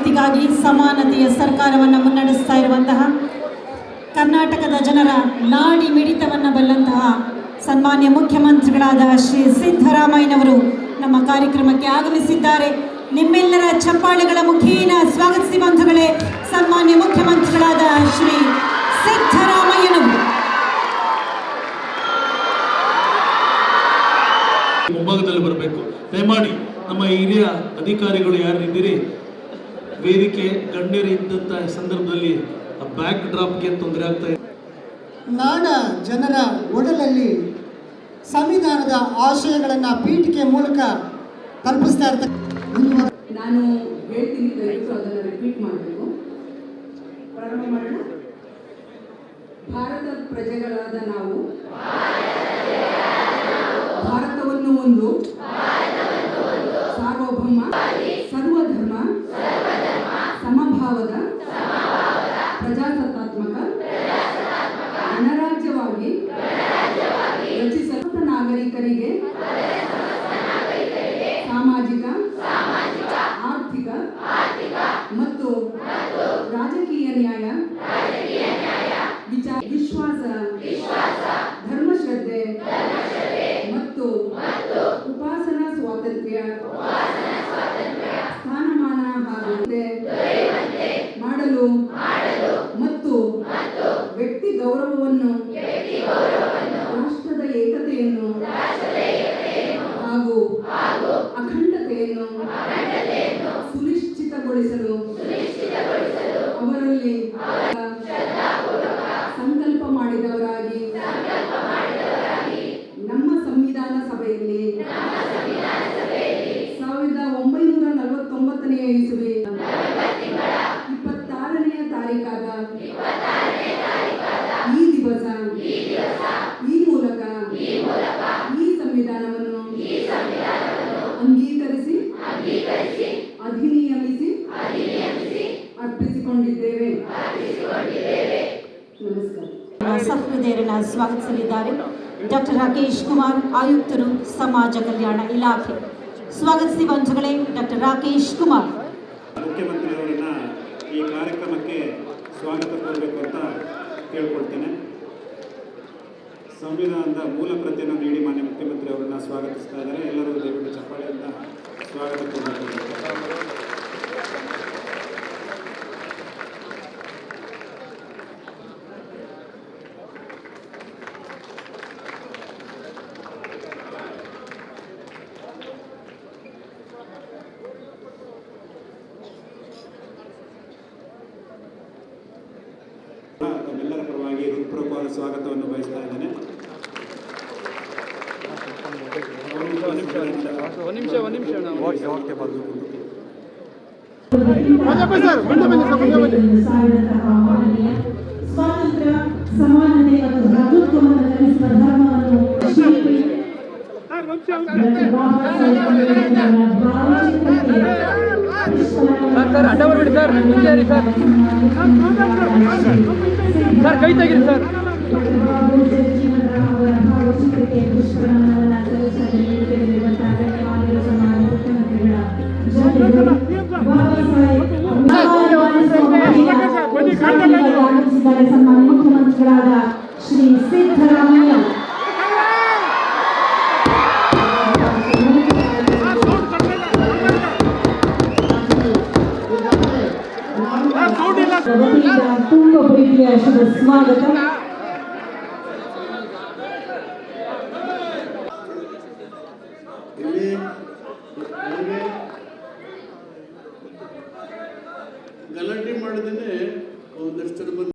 ಒಳಿತಿಗಾಗಿ ಸಮಾನತೆಯ ಸರ್ಕಾರವನ್ನು ಮುನ್ನಡೆಸ್ತಾ ಇರುವಂತಹ ಕರ್ನಾಟಕದ ಜನರ ನಾಡಿ ಮಿಡಿತವನ್ನು ಬಲ್ಲಂತಹ ಸನ್ಮಾನ್ಯ ಮುಖ್ಯಮಂತ್ರಿಗಳಾದ ಶ್ರೀ ಸಿದ್ದರಾಮಯ್ಯನವರು ನಮ್ಮ ಕಾರ್ಯಕ್ರಮಕ್ಕೆ ಆಗಮಿಸಿದ್ದಾರೆ. ನಿಮ್ಮೆಲ್ಲರ ಚಪ್ಪಾಳೆಗಳ ಮುಖೇನ ಸ್ವಾಗತಿಸಿ ಬಂಧುಗಳೇ, ಸನ್ಮಾನ್ಯ ಮುಖ್ಯಮಂತ್ರಿಗಳಾದ ಶ್ರೀ ಸಿದ್ದರಾಮಯ್ಯನವರು. ಮುಂಭಾಗದಲ್ಲಿ ಬರಬೇಕು. ದಯಮಾಡಿ ನಮ್ಮ ಹಿರಿಯ ಅಧಿಕಾರಿಗಳು ಯಾರಿದ್ದೀರಿ ವೇದಿಕೆ ಗಣ್ಯರು ಇದ್ದಂಥ ಸಂದರ್ಭದಲ್ಲಿ ಆ ಬ್ಯಾಕ್ ಡ್ರಾಪ್ಗೆ ತೊಂದರೆ ಆಗ್ತಾ ಇದೆ. ನಾಡ ಜನರ ಒಡಲಲ್ಲಿ ಸಂವಿಧಾನದ ಆಶಯಗಳನ್ನು ಪೀಠಿಕೆ ಮೂಲಕ ತಲುಪಿಸ್ತಾ ಇರ್ತಕ್ಕ ನಾನು ಹೇಳ್ತೀನಿ ದಯವಿಟ್ಟು ಅದನ್ನು ರಿಪೀಟ್ ಮಾಡಬೇಕು. ಪ್ರಾರಂಭ ಮಾಡೋಣ. ಭಾರತದ ಪ್ರಜೆಗಳಾದ ನಾವು ಭಾರತವನ್ನು ಒಂದು ಸಮಭಾವದ ಪ್ರಜಾಸತ್ತಾತ್ಮಕ ಗಣರಾಜ್ಯವಾಗಿ ರಚಿಸಲ್ಪಟ್ಟ ನಾಗರಿಕರಿಗೆ ಸಾಮಾಜಿಕ, ಆರ್ಥಿಕ ಮತ್ತು ರಾಜಕೀಯ ನ್ಯಾಯ ವಿಚಾರ ವಿಶ್ವಾಸ ಧರ್ಮಶ್ರದ್ಧೆ ಮತ್ತು ಉಪಾಸನಾ ಸ್ವಾತಂತ್ರ್ಯ ಸ್ಥಾನಮಾನ ಹಾಗೂ ಮಾಡಲು ಮತ್ತು ವ್ಯಕ್ತಿ ಗೌರವವನ್ನು ರಾಷ್ಟ್ರದ ಏಕತೆಯನ್ನು ಹಾಗೂ ಅಖಂಡತೆಯನ್ನು ಸುನಿಶ್ಚಿತಗೊಳಿಸಲು ಸಂವಿಧಾನವನ್ನು ಅಂಗೀಕರಿಸಿ ಅಧಿನಿಯಮಿಸಿ ಅರ್ಪಿಸಿಕೊಂಡಿದ್ದೇವೆ. ನಮಸ್ಕಾರ. ಸಹೃದಯರನ್ನ ಸ್ವಾಗತಿಸಲಿದ್ದಾರೆ. ಡಾಕ್ಟರ್ ರಾಕೇಶ್ ಕುಮಾರ್ ಆಯುಕ್ತರು ಸಮಾಜ ಕಲ್ಯಾಣ ಇಲಾಖೆ. ಸ್ವಾಗತಿಸಿ ಬಂಧುಗಳೇ ಡಾಕ್ಟರ್ ರಾಕೇಶ್ ಕುಮಾರ್. ಮುಖ್ಯಮಂತ್ರಿಯವರನ್ನ ಈ ಕಾರ್ಯಕ್ರಮಕ್ಕೆ ಸ್ವಾಗತ ಕೋರಬೇಕು ಅಂತ ಕೇಳ್ಕೊಳ್ತೇನೆ. ಸಂವಿಧಾನದ ಮೂಲ ಪ್ರತಿಯನ್ನು ನೀಡಿ ಮಾನ್ಯ ಮುಖ್ಯಮಂತ್ರಿ ಅವರನ್ನ ಸ್ವಾಗತಿಸ್ತಾ ಇದ್ದಾರೆ. ಎಲ್ಲರೂ ದಯವಿಟ್ಟು ಚಪ್ಪಾಳೆಯಿಂದ ಸ್ವಾಗತ ತಮ್ಮೆಲ್ಲರ ಪರವಾಗಿ ಹೃತ್ಪೂರ್ವಕವಾದ ಸ್ವಾಗತವನ್ನು ಬಯಸ್ತಾ ಇದ್ದೇನೆ. ಒಂದು ನಿಮಿಷ ಒಂದು ನಿಮಿಷ ನಾವು ಸ್ವಾತಂತ್ರ್ಯ ಸಮಾನತೆ ಮತ್ತು ಪ್ರಭುತ್ವವನ್ನು ಕಲಿಸುವ ಧರ್ಮವನ್ನು ಸರ್ ಸರ್ ಅಡ್ಡ ಬರ್ಬಿಡಿ ಸರ್ ಇರಿ ಸರ್ ಸರ್ ಕೈ ತೆಗಿರಿ ಸರ್ ಮುಖ್ಯಮಂತ್ರಿಗಳಾದ ಶ್ರೀ ಸಿದ್ದರಾಮಯ್ಯ ವತಿಯಿಂದ ತುಂಬ ಪ್ರೀತಿಯ ಶುಭ ಸ್ವಾಗತ ಇಲ್ಲಿ ने